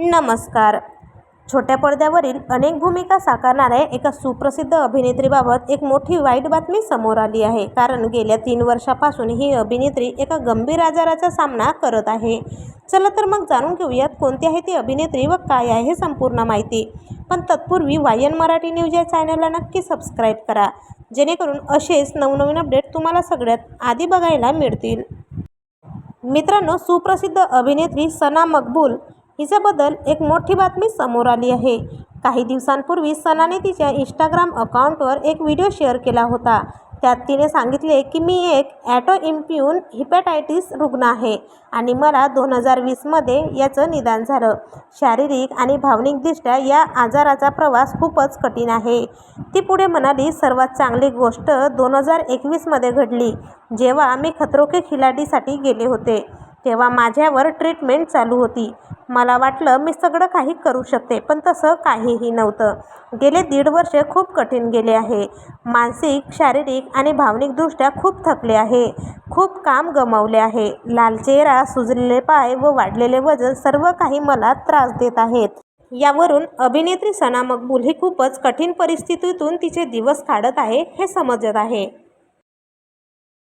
नमस्कार. छोट्या पडद्यावरील अनेक भूमिका साकारणाऱ्या एका सुप्रसिद्ध अभिनेत्रीबाबत एक मोठी वाईट बातमी समोर आली आहे. कारण गेल्या तीन वर्षापासून ही अभिनेत्री एका गंभीर आजाराचा सामना करत आहे. चला तर मग जाणून घेऊयात कोणती आहे ती अभिनेत्री व काय आहे हे संपूर्ण माहिती. पण तत्पूर्वी वाय एन मराठी न्यूज या चॅनलला नक्की सबस्क्राईब करा. जेणेकरून असेच नवनवीन अपडेट तुम्हाला सगळ्यात आधी बघायला मिळतील. मित्रांनो सुप्रसिद्ध अभिनेत्री सना मकबूल हिच्याबद्दल एक मोठी बातमी समोर आली आहे. काही दिवसांपूर्वी सनाने तिच्या इंस्टाग्राम अकाउंटवर एक व्हिडिओ शेअर केला होता. त्यात तिने सांगितले की मी एक ॲटो इम्प्यून हिपॅटायटिस रुग्ण आहे आणि मला दोन हजार वीसमध्ये याचं निदान झालं. शारीरिक आणि भावनिकदृष्ट्या या आजाराचा प्रवास खूपच कठीण आहे. ती पुढे म्हणाली सर्वात चांगली गोष्ट दोन हजार एकवीसमध्ये घडली जेव्हा मी खतरो के खिलाडीसाठी गेले होते. तेव्हा माझ्यावर ट्रीटमेंट चालू होती. मला वाटलं मी सगळं काही करू शकते पण तसं काहीही नव्हतं. गेले दीड वर्ष खूप कठीण गेले आहे. मानसिक शारीरिक आणि भावनिकदृष्ट्या खूप थकले आहे. खूप काम गमावले आहे. लाल चेहरा सुजलेले पाय व वाढलेले वजन सर्व काही मला त्रास देत आहेत. यावरून अभिनेत्री सना मकबूल ही खूपच कठीण परिस्थितीतून तिचे दिवस काढत आहे हे समजत आहे.